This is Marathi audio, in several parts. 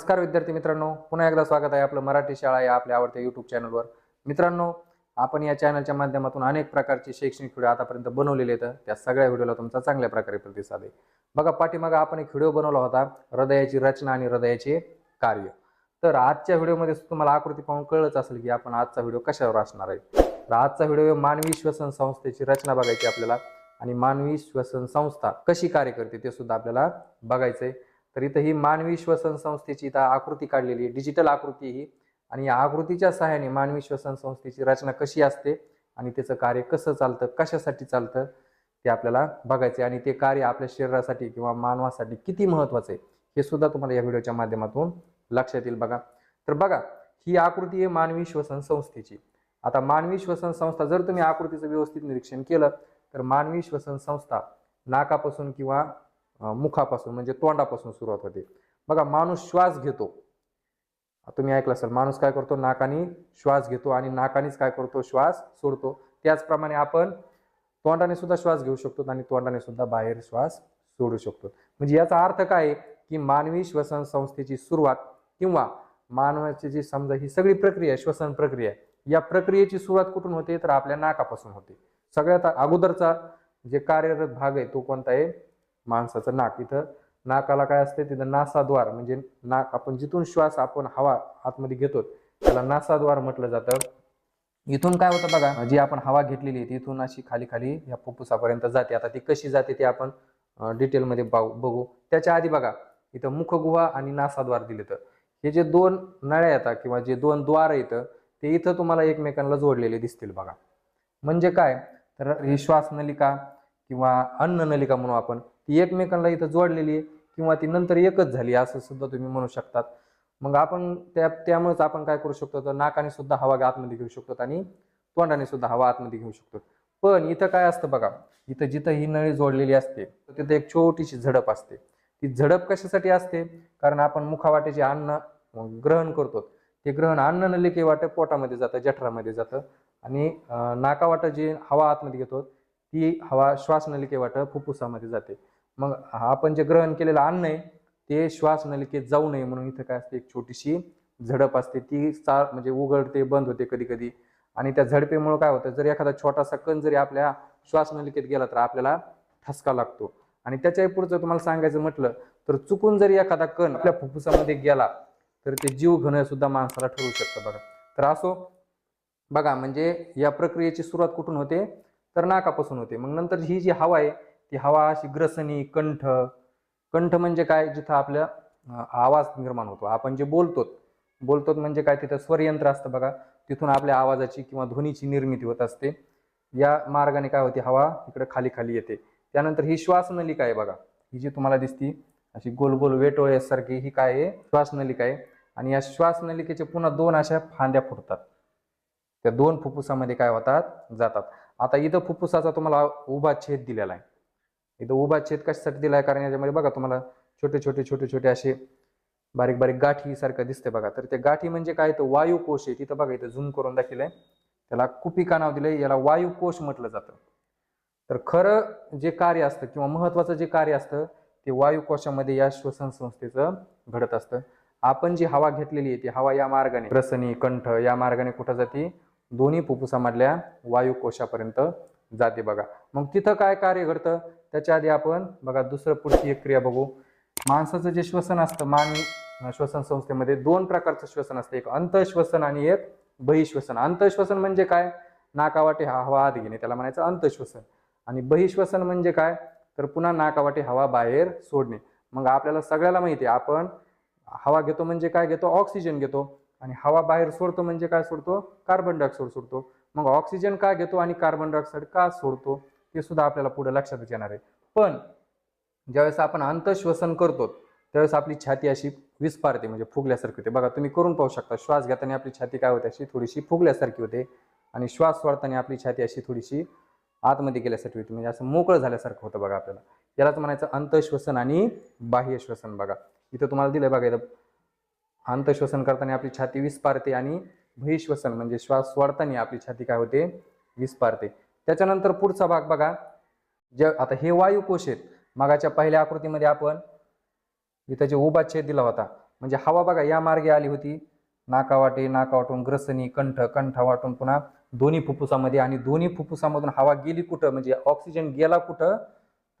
नमस्कार विद्यार्थी मित्रांनो पुन्हा एकदा स्वागत आहे आपलं मराठी शाळा या आपल्या आवडत्या यूट्यूब चॅनलवर मित्रांनो आपण या चॅनलच्या माध्यमातून अनेक प्रकारचे शैक्षणिक व्हिडिओ आतापर्यंत बनवलेले आहेत. त्या सगळ्या व्हिडिओला तुमचा चांगल्या प्रकारे प्रतिसाद आहे. बघा पाठीमागं आपण एक व्हिडिओ बनवला होता हृदयाची रचना आणि हृदयाचे कार्य. तर आजच्या व्हिडिओमध्ये तुम्हाला आकृती पाहून कळलंच असेल की आपण आजचा व्हिडिओ कशावर असणार आहे. तर आजचा व्हिडिओ मानवी श्वसन संस्थेची रचना बघायची आपल्याला. आणि मानवी श्वसन संस्था कशी कार्य करते ते सुद्धा आपल्याला बघायचंय. तर इथं ही मानवी श्वसन संस्थेची इथं आकृती काढलेली आहे. डिजिटल आकृती ही. आणि या आकृतीच्या सहाय्याने मानवी श्वसन संस्थेची रचना कशी असते आणि त्याचं कार्य कसं चालतं कशासाठी चालतं ते आपल्याला बघायचं आणि ते कार्य आपल्या शरीरासाठी किंवा मानवासाठी किती महत्वाचं आहे हे सुद्धा तुम्हाला या व्हिडिओच्या माध्यमातून लक्षात येईल बघा. तर बघा ही आकृती आहे मानवी श्वसन संस्थेची. आता मानवी श्वसन संस्था जर तुम्ही आकृतीचं व्यवस्थित निरीक्षण केलं तर मानवी श्वसन संस्था नाकापासून किंवा मुखापासून म्हणजे तोंडापासून सुरुवात होते. बघा माणूस श्वास घेतो. तुम्ही ऐकलं असेल माणूस काय करतो? नाकाने श्वास घेतो आणि नाकानेच काय करतो? श्वास सोडतो. त्याचप्रमाणे आपण तोंडाने सुद्धा श्वास घेऊ शकतो आणि तोंडाने सुद्धा बाहेर श्वास सोडू शकतो. म्हणजे याचा अर्थ काय आहे? की मानवी श्वसन संस्थेची सुरुवात किंवा मानवाची जी समजा ही सगळी प्रक्रिया आहे, श्वसन प्रक्रिया आहे, या प्रक्रियेची सुरुवात कुठून होते? तर आपल्या नाकापासून होते. सगळ्यात अगोदरचा जे कार्यरत भाग आहे तो कोणता आहे? माणसाचं नाक. इथं नाकाला काय असते तिथं नासाद्वार. म्हणजे नाक आपण जिथून श्वास आपण हवा आतमध्ये घेतो त्याला नासाद्वार म्हटलं जातं. इथून काय होतं बघा जी आपण हवा घेतलेली आहे इथून अशी खाली खाली या फुफ्फुसापर्यंत जाते. आता ती कशी जाते ती आपण डिटेलमध्ये पाहू बघू. त्याच्या आधी बघा इथं मुखगुहा आणि नासाद्वार दिले तर. हे जे दोन नळ्या येतात किंवा जे दोन द्वार येतं ते इथं तुम्हाला एकमेकांना जोडलेले दिसतील बघा. म्हणजे काय? तर ही श्वासनलिका किंवा अन्ननलिका म्हणू आपण ती एकमेकांना इथं जोडलेली आहे किंवा ती नंतर एकच झाली असं सुद्धा तुम्ही म्हणू शकतात. मग आपण त्या त्यामुळेच आपण काय करू शकतो? तर नाकाने सुद्धा हवा आतमध्ये घेऊ शकतो आणि तोंडाने सुद्धा हवा आतमध्ये घेऊ शकतो. पण इथं काय असतं बघा इथं जिथं ही नळी जोडलेली असते तर तिथं एक छोटीशी झडप असते. ती झडप कशासाठी असते? कारण आपण मुखावाटेचे अन्न ग्रहण करतो. ते ग्रहण अन्न नलिके वाटे पोटामध्ये जातं जठरामध्ये जातं आणि नाकावाटं जी हवा आतमध्ये घेतो ती हवा श्वासनलिकेवाटं फुफ्फुसामध्ये जाते. मग हा आपण जे ग्रहण केलेलं अन्न आहे ते श्वासनलिकेत जाऊ नये म्हणून इथं काय असते एक छोटीशी झडप असते. ती चा म्हणजे उघडते बंद होते कधी कधी आणि त्या झडपेमुळे काय होतं जर एखादा छोटासा कण जरी आपल्या श्वासनलिकेत गेला तर आपल्याला ठसका लागतो. आणि त्याच्या पुढचं तुम्हाला सांगायचं म्हटलं तर चुकून जरी एखादा कण आपल्या फुफ्फुसामध्ये गेला तर ते जीव घन सुद्धा माणसाला ठरवू शकतं बघा. तर असो बघा म्हणजे या प्रक्रियेची सुरुवात कुठून होते? तर नाकापासून होते. मग नंतर ही जी हवा आहे ती हवा अशी ग्रसनी कंठ. कंठ म्हणजे काय? जिथं आपल्या आवाज निर्माण होतो. आपण जे बोलतो बोलतो म्हणजे काय? तिथं स्वरयंत्र असतं बघा. तिथून आपल्या आवाजाची किंवा ध्वनीची निर्मिती होत असते. या मार्गाने काय होते? हवा इकडे खाली खाली येते. त्यानंतर ही श्वासनलिका आहे बघा. ही जी तुम्हाला दिसती अशी गोल गोल वेटोळ्यासारखी ही काय आहे? श्वासनलिका आहे. आणि या श्वासनलिकेचे पुन्हा दोन अशा फांद्या फुटतात. त्या दोन फुफ्फुसामध्ये काय होतात? जातात. आता इथं फुफ्फुसाचा तुम्हाला उभा छेद दिलेला आहे. इथं उभा छेद कशासाठी दिला आहे कारण याच्यामध्ये बघा तुम्हाला छोटे छोटे छोटे छोटे असे बारीक बारीक गाठी सारखं दिसते बघा. तर ते गाठी म्हणजे काय? तर वायुकोश आहे. तिथं बघा इथं झूम करून दाखवलंय. त्याला कुपिका नाव दिलंय. याला वायुकोश म्हटलं जातं. तर खरं जे कार्य असतं किंवा महत्वाचं जे कार्य असतं ते वायुकोशामध्ये या श्वसन संस्थेचं घडत असतं. आपण जी हवा घेतलेली आहे ती हवा या मार्गाने रसनी कंठ या मार्गाने कुठं जाते? दोन्ही फुफ्फुसामधल्या वायुकोशापर्यंत जाते बघा. मग तिथं काय कार्य घडतं? त्याच्या आधी आपण बघा दुसरं पुढची एक क्रिया बघू. माणसाचं जे श्वसन असतं मान श्वसन संस्थेमध्ये दोन प्रकारचं श्वसन असतं. एक अंतश्वसन आणि एक बहिश्वसन. अंतश्वसन म्हणजे काय? नाकावाटे हा हवा आत घेणे त्याला म्हणायचं अंतश्वसन. आणि बहिश्वसन म्हणजे काय? तर पुन्हा नाकावाटे हवा बाहेर सोडणे. मग आपल्याला सगळ्याला माहिती आहे आपण हवा घेतो म्हणजे काय? घेतो ऑक्सिजन घेतो. आणि हवा बाहेर सोडतो म्हणजे काय सोडतो? कार्बन डायऑक्साईड सोडतो. मग ऑक्सिजन का घेतो आणि कार्बन डायऑक्साईड का सोडतो? ते सुद्धा आपल्याला पुढे लक्षातच येणार आहे. पण ज्यावेळेस आपण अंतश्वसन करतो त्यावेळेस आपली छाती अशी विस्पारते म्हणजे फुगल्यासारखी होते. बघा तुम्ही करून पाहू शकता श्वास घेताना आपली छाती काय होते? अशी थोडीशी फुगल्यासारखी होते. आणि श्वास सोडताना आपली छाती अशी थोडीशी आतमध्ये गेल्यासारखी होती. म्हणजे असं मोकळं झाल्यासारखं होतं बघा आपल्याला. यालाच म्हणायचं अंतश्वसन आणि बाह्य श्वसन बघा. इथं तुम्हाला दिलं बघा इथं अंतश्वसन करताना आपली छाती विस्पारते आणि बहिश्वसन म्हणजे श्वास सोडताना आपली छाती काय होते? विस्पारते त्याच्यानंतर पुढचा भाग बघा. जे आता हे वायुकोश आहेत. मागाच्या पहिल्या आकृतीमध्ये आपण इथं जे उभा छेद दिला होता. म्हणजे हवा बघा या मार्गे आली होती. नाकावाटे नाकावाटून ग्रसनी कंठ कंठ वाटून पुन्हा दोन्ही फुफ्फुसामध्ये आणि दोन्ही फुफ्फुसामधून हवा गेली कुठं? म्हणजे ऑक्सिजन गेला कुठं?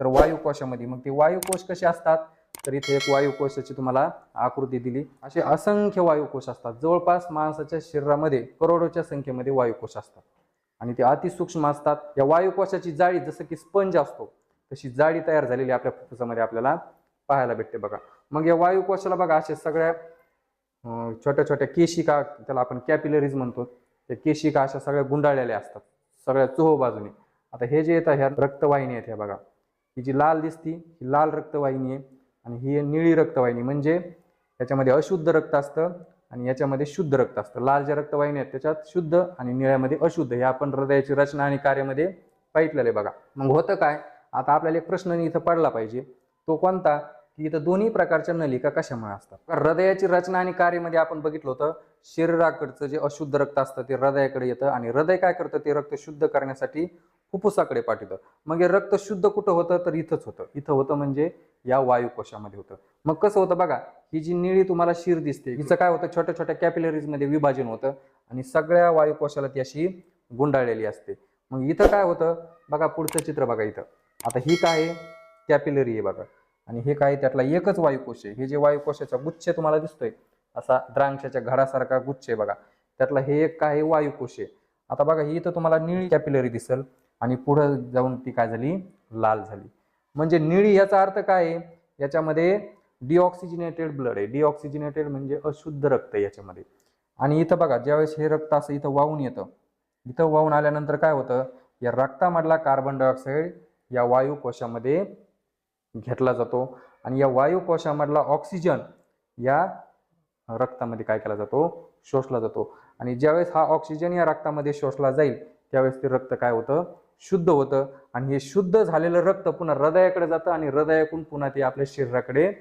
तर वायुकोशामध्ये. मग ते वायुकोश कसे असतात? तर इथे एक वायुकोशाची तुम्हाला आकृती दिली. असे असंख्य वायुकोश असतात. जवळपास माणसाच्या शरीरामध्ये करोडोच्या संख्येमध्ये वायुकोश असतात. आणि ते अतिसूक्ष्म असतात. या वायुकोशाची जाळी जसं की स्पंज असतो तशी जाळी तयार झालेली आपल्या फुफ्फुसामध्ये आपल्याला पाहायला भेटते बघा. मग या वायुकोशाला बघा असे सगळ्या छोट्या छोट्या केशिका त्याला आपण कॅपिलरीज म्हणतो. त्या केशिका अशा सगळ्या गुंडाळलेल्या असतात सगळ्या चोहो बाजूने. आता हे जे येतं ह्या रक्तवाहिनी आहेत ह्या बघा. ही जी लाल दिसती ही लाल रक्तवाहिनी आहे. आणि ही निळी रक्तवाहिनी म्हणजे याच्यामध्ये अशुद्ध रक्त असतं आणि याच्यामध्ये शुद्ध रक्त असतं. लाल ज्या रक्तवाहिनी आहेत त्याच्यात शुद्ध आणि निळ्यामध्ये अशुद्ध. हे आपण हृदयाची रचना आणि कार्यामध्ये पाहितलेलं आहे बघा. मग होतं काय? आता आपल्याला एक प्रश्न इथं पडला पाहिजे. तो कोणता? की इथं दोन्ही प्रकारच्या नलिका कशामुळे असतात? हृदयाची रचना आणि कार्यामध्ये आपण बघितलं होतं शरीराकडचं जे अशुद्ध रक्त असतं ते हृदयाकडे येतं आणि हृदय काय करतं? ते रक्त शुद्ध करण्यासाठी फुफ्फुसाकडे पाठवतं मग हे रक्त शुद्ध कुठं होतं? तर इथंच होतं. इथं होतं म्हणजे या वायुकोशामध्ये होतं. मग कसं होतं बघा ही जी निळी तुम्हाला शिर दिसते हिचं काय होतं? छोट्या छोट्या कॅपिलरीजमध्ये विभाजन होतं आणि सगळ्या वायुकोशाला ती अशी गुंडाळलेली असते. मग इथं काय होतं? बघा पुढचं चित्र बघा इथं. आता ही काय आहे? कॅपिलरी आहे बघा. आणि हे काय त्यातला एकच वायुकोश आहे. हे जे वायुकोशाचा गुच्छ तुम्हाला दिसतोय असा द्राक्षाच्या घडासारखा गुच्छ आहे बघा. त्यातला हे एक काय आहे? वायुकोश आहे. आता बघा ही इथं तुम्हाला निळी कॅपिलरी दिसल. आणि पुढं जाऊन ती काय झाली? लाल झाली. म्हणजे निळी याचा अर्थ काय आहे? याच्यामध्ये डिऑक्सिजिनेटेड ब्लड आहे. डिऑक्सिजिनेटेड म्हणजे अशुद्ध रक्त आहे याच्यामध्ये. आणि इथं बघा ज्यावेळेस हे रक्त असं इथं वाहून येतं इथं वाहून आल्यानंतर काय होतं? या रक्तामधला कार्बन डायऑक्साईड या वायू कोशामध्ये घेतला जातो आणि या वायू कोशामधला ऑक्सिजन या रक्तामध्ये काय केला जातो? शोषला जातो. आणि ज्यावेळेस हा ऑक्सिजन या रक्तामध्ये शोषला जाईल त्यावेळेस ते रक्त काय होतं? शुद्ध होतं आणि हे शुद्ध झालेलं रक्त पुन्हा हृदयाकडे जातं आणि हृदयाकडून पुन्हा ते आपल्या शरीराकडे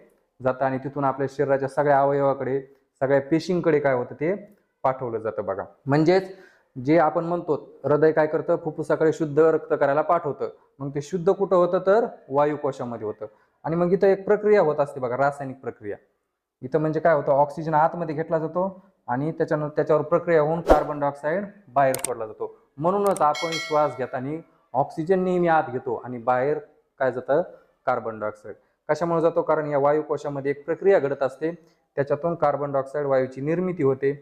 जातं आणि तिथून आपल्या शरीराच्या सगळ्या अवयवाकडे सगळ्या पेशींकडे काय होतं ते पाठवलं जातं बघा. म्हणजेच जे आपण म्हणतो हृदय काय करतं? फुफ्फुसाकडे शुद्ध रक्त करायला पाठवतं. मग ते शुद्ध कुठं होतं तर? वायुकोशामध्ये होतं. आणि मग इथं एक प्रक्रिया होत असते बघा रासायनिक प्रक्रिया. इथं म्हणजे काय होतं? ऑक्सिजन आतमध्ये घेतला जातो आणि त्याच्यानं त्याच्यावर प्रक्रिया होऊन कार्बन डायऑक्साईड बाहेर सोडला जातो. म्हणूनच आपण श्वास घेताना ऑक्सिजन नेहमी आत घेतो आणि बाहेर काय जातं? कार्बन डायऑक्साईड कशामुळे जातो? कारण या वायुकोशामध्ये एक प्रक्रिया घडत असते. त्याच्यातून कार्बन डायऑक्साईड वायूची निर्मिती होते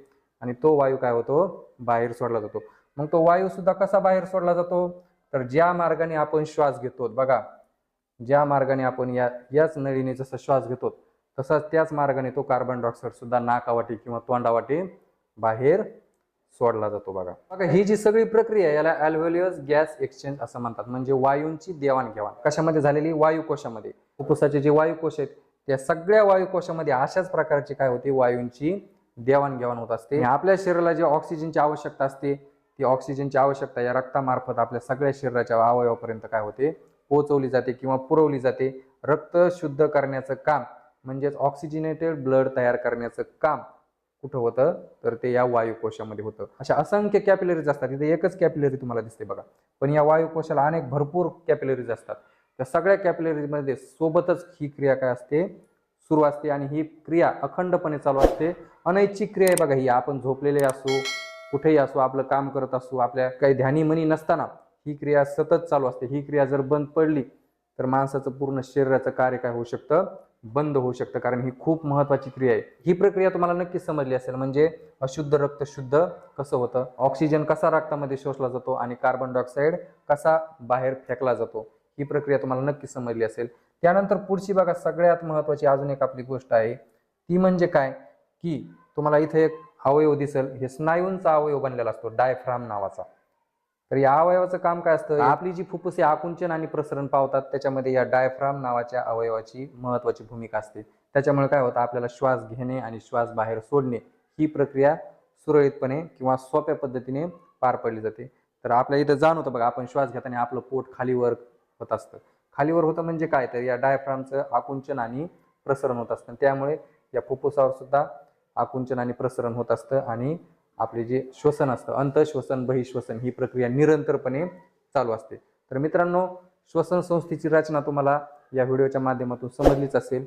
आणि तो वायू काय होतो? बाहेर सोडला जातो. मग तो वायू सुद्धा कसा बाहेर सोडला जातो? तर ज्या मार्गाने आपण श्वास घेतो बघा ज्या मार्गाने आपण या याच नळीने जसा श्वास घेतो तसाच त्याच मार्गाने तो कार्बन डायऑक्साईड सुद्धा नाकावाटे किंवा तोंडावाटे बाहेर सोडला जातो बघा. बघा ही जी सगळी प्रक्रिया याला अल्व्होलियस गॅस एक्सचेंज असं म्हणतात. म्हणजे वायूंची देवाणघेवाण. कशामध्ये झालेली? वायुकोशामध्ये. फुफ्फुसाचे जे वायुकोश आहेत त्या सगळ्या वायुकोशामध्ये अशाच प्रकारची काय होते? वायूंची देवाणघेवाण होत असते. आपल्या शरीराला जे ऑक्सिजनची आवश्यकता असते ती ऑक्सिजनची आवश्यकता या रक्तामार्फत आपल्या सगळ्या शरीराच्या अवयवापर्यंत काय होते? पोहोचवली जाते किंवा पुरवली जाते. रक्त शुद्ध करण्याचं काम म्हणजेच ऑक्सिजिनेटेड ब्लड तयार करण्याचं काम कुठं होतं तर ते या वायुकोशामध्ये होतं. अशा असंख्य कॅपिलरीज असतात. इथे एकच कॅपिलरी तुम्हाला दिसते बघा. पण या वायुकोशाला अनेक भरपूर कॅपिलरीज असतात. त्या सगळ्या कॅपिलरीजमध्ये सोबतच ही क्रिया काय असते? सुरू असते आणि ही क्रिया अखंडपणे चालू असते. अनैच्छिक क्रिया आहे बघा ही. आपण झोपलेले असो कुठेही असो आपलं काम करत असू आपल्या काही ध्यानी मनी नसताना ही क्रिया सतत चालू असते. ही क्रिया जर बंद पडली तर माणसाचं पूर्ण शरीराचं कार्य काय होऊ शकतं? बंद होऊ शकतं कारण ही खूप महत्वाची क्रिया आहे. ही प्रक्रिया तुम्हाला नक्कीच समजली असेल म्हणजे अशुद्ध रक्त शुद्ध कसं होतं? ऑक्सिजन कसा रक्तामध्ये शोषला जातो आणि कार्बन डायऑक्साईड कसा बाहेर फेकला जातो? ही प्रक्रिया तुम्हाला नक्की समजली असेल. त्यानंतर पुढची बघा सगळ्यात महत्वाची अजून एक आपली गोष्ट आहे. ती म्हणजे काय? की तुम्हाला इथे एक अवयव दिसेल हे स्नायूंचा अवयव बनलेला असतो डायफ्राम नावाचा. तर या अवयवाचं काम काय असतं? आपली जी फुफ्फुसे आकुंचन आणि प्रसरण पावतात त्याच्यामध्ये या डायफ्राम नावाच्या अवयवाची महत्वाची भूमिका असते. त्याच्यामुळे काय होतं? आपल्याला श्वास घेणे आणि श्वास बाहेर सोडणे ही प्रक्रिया सुरळीतपणे किंवा सोप्या पद्धतीने पार पडली जाते. तर आपल्या इथं जाणवतं बघा आपण श्वास घेताना आपलं पोट खालीवर होत असतं. खालीवर होतं म्हणजे काय? तर या डायफ्रामचं आकुंचन आणि प्रसरण होत असतं. त्यामुळे या फुफ्फुसावर सुद्धा आकुंचन आणि प्रसरण होत असतं आणि आपले जे श्वसन असतं अंतश्वसन बहिश्वसन ही प्रक्रिया निरंतरपणे चालू असते. तर मित्रांनो श्वसन संस्थेची रचना तुम्हाला या व्हिडिओच्या माध्यमातून समजलीच असेल.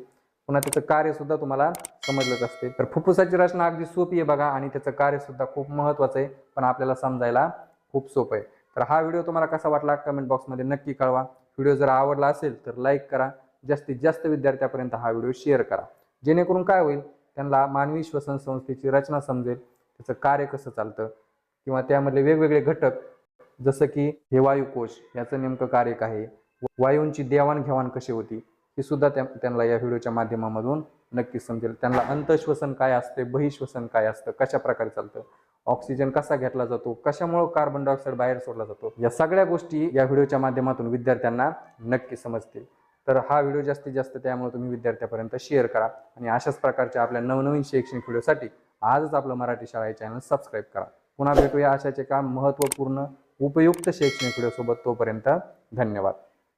पुन्हा त्याचं कार्यसुद्धा तुम्हाला समजलंच असते. तर फुफ्फुसाची रचना अगदी सोपी आहे बघा आणि त्याचं कार्यसुद्धा खूप महत्त्वाचं आहे पण आपल्याला समजायला खूप सोपं आहे. तर हा व्हिडिओ तुम्हाला कसा वाटला कमेंट बॉक्समध्ये नक्की कळवा. व्हिडिओ जर आवडला असेल तर लाईक करा. जास्तीत जास्त विद्यार्थ्यापर्यंत हा व्हिडिओ शेअर करा. जेणेकरून काय होईल त्यांना मानवी श्वसन संस्थेची रचना समजेल. त्याचं कार्य कसं चालतं? किंवा त्यामधले वेगवेगळे घटक जसं की हे वायुकोश याचं नेमकं कार्य काय वायूंची देवाणघेवाण कशी होती? ही सुद्धा त्या त्यांना या व्हिडिओच्या माध्यमामधून नक्की समजेल. त्यांना अंतश्वसन काय असते? बहिश्वसन काय असतं? कशा प्रकारे चालतं? ऑक्सिजन कसा घेतला जातो? कशामुळे कार्बन डायऑक्साईड बाहेर सोडला जातो? या सगळ्या गोष्टी या व्हिडिओच्या माध्यमातून विद्यार्थ्यांना नक्की समजतील. तर हा व्हिडिओ जास्तीत जास्त त्यामुळे तुम्ही विद्यार्थ्यापर्यंत शेअर करा. आणि अशाच प्रकारच्या आपल्या नवनवीन शैक्षणिक व्हिडिओसाठी आजच आपलं मराठी शाळा हे चॅनल सबस्क्राईब करा. पुन्हा भेटूया अशाचे काम महत्त्वपूर्ण उपयुक्त शैक्षणिक व्हिडिओसोबत तोपर्यंत धन्यवाद.